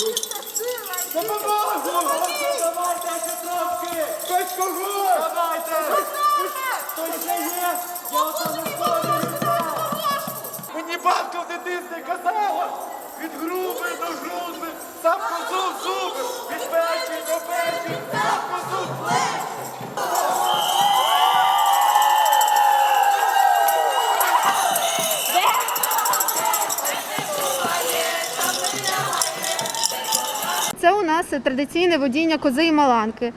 Допоможу! Давайте ще трошки! Хоч кого! Давайте! Хтось не є! Я оце не Мені бабка в дитинстві казала! Від груби до груби, сам козу зуби, нас традиційне водіння кози і маланки.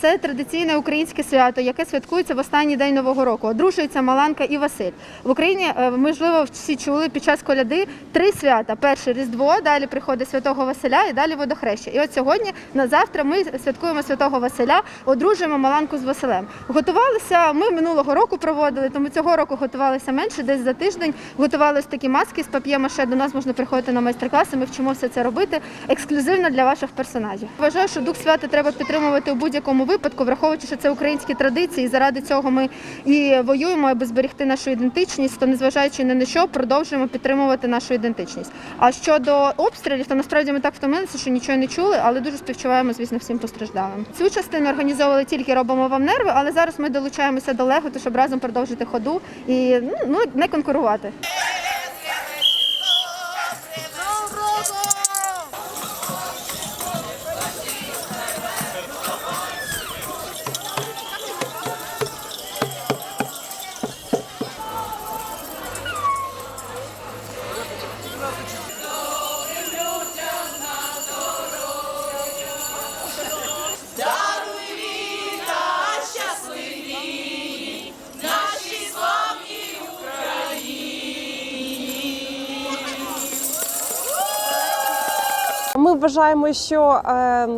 Це традиційне українське свято, яке святкується в останній день нового року. Одружуються Маланка і Василь. В Україні, е, можливо, всі чули під час коляди три свята: перше Різдво, далі приходить Святого Василя і далі водохреща. І от сьогодні на завтра ми святкуємо Святого Василя, одружуємо Маланку з Василем. Готувалися ми минулого року проводили, тому цього року готувалися менше, десь за тиждень. Готувалися такі маски з пап'є-маше. До нас можна приходити на майстер-класи. Ми вчимо все це робити ексклюзивно для ваших персонажів. Вважаю, що дух свята треба підтримувати у будь-якому випадку, враховуючи, що це українські традиції. Заради цього ми і воюємо, аби зберегти нашу ідентичність. То незважаючи на що, продовжуємо підтримувати нашу ідентичність. А щодо обстрілів, то насправді ми так втомилися, що нічого не чули, але дуже співчуваємо, звісно, всім постраждалим. Цю частину організовували тільки робимо вам нерви, але зараз ми долучаємося до Лего, щоб разом продовжити ходу і ну, ну не конкурувати. Ми вважаємо, що е,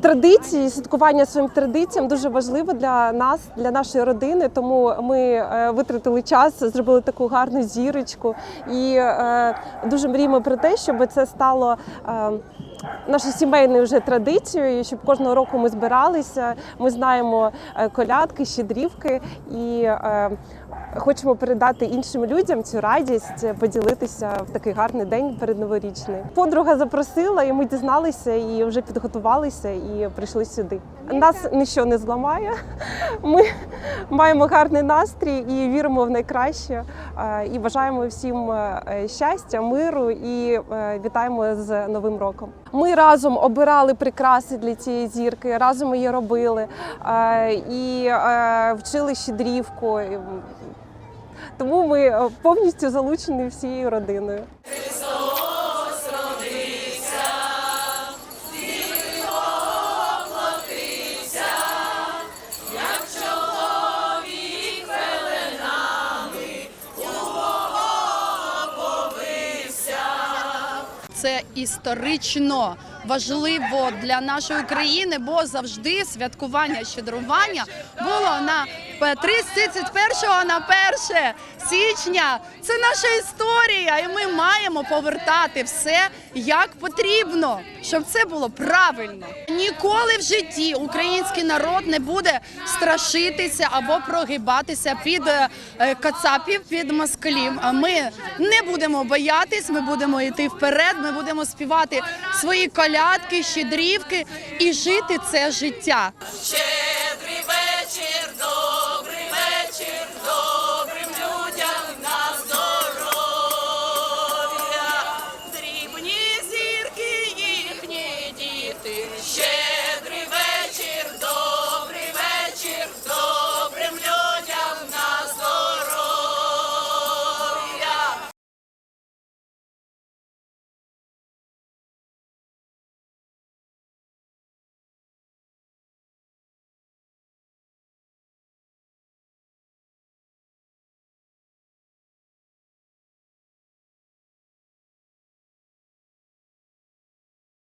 традиції, святкування своїм традиціям дуже важливо для нас, для нашої родини. Тому ми е, витратили час, зробили таку гарну зірочку і е, дуже мріємо про те, щоб це стало. Нашою сімейною вже традицією, і щоб кожного року ми збиралися. Ми знаємо е, колядки, щедрівки і е, хочемо передати іншим людям цю радість, поділитися в такий гарний день передноворічний. Подруга запросила, і ми дізналися, і вже підготувалися і прийшли сюди. Нас нічого не зламає. Ми маємо гарний настрій і віримо в найкраще. Е, І бажаємо всім щастя, миру і вітаємо з Новим роком. Ми разом обирали прикраси для цієї зірки, разом її робили е, і е, вчили щедрівку. Тому ми е, повністю залучені всією родиною. Це історично важливо для нашої країни, бо завжди святкування щедрування було на 31 на 1 січня. Це наша історія, і ми маємо повертати все як потрібно, щоб це було правильно. Ніколи в житті український народ не буде страшитися або прогибатися під е, кацапів, під москалів. А ми не будемо боятись, ми будемо йти вперед. Ми будемо співати свої колядки, щедрівки і жити це життя.